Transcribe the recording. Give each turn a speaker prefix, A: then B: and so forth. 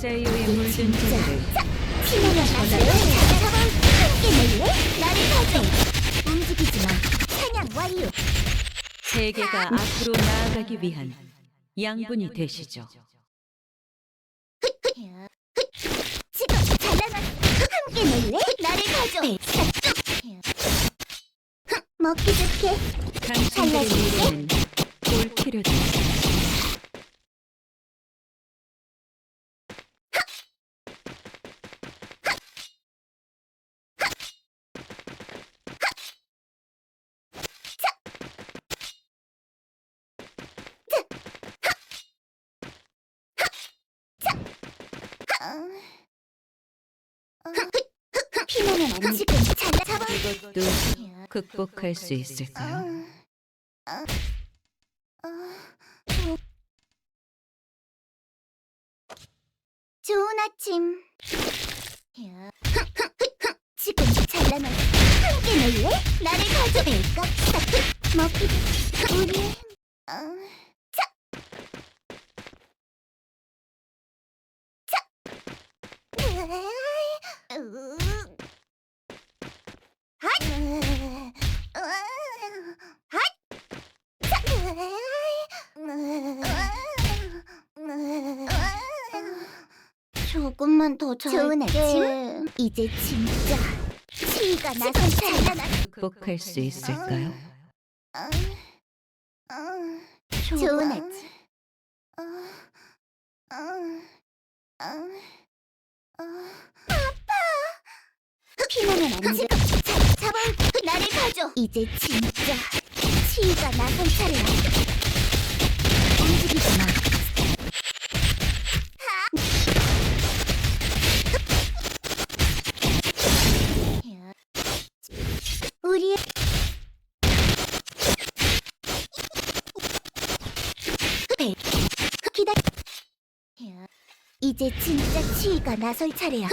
A: 제이오의 물든 자를
B: 신나는 나를 찾아봐 함께 놀래? 나를 가져 움직이지 마 사냥 완료
A: 세계가 앞으로 나아가기 위한 양분이 되시죠.
B: 지금 잘나가 함께 놀래? 나를 가져 먹기 좋게
A: 당신들의 미래는 골키로다.
B: 안 지금 잘나 잡아
A: 이것도 극복할 수 있을까요?
B: 좋은 아침. 지금 잘나면 함께 놀래? 나를 가져갈까? 딱 먹기 우리 어, 자. 자. 으. 조금만 더 잘게. 좋은 아침. 이제 진짜 치가 나선 잘나.
A: 극복할 수 있을까요?
B: 좋은 아침. 아파. 피나면 안 돼. 자, 잡아. 나를 가져. 이제 진짜 치가 나선 차례 우리 배 기다. 이제 진짜 치이가 나설 차례야.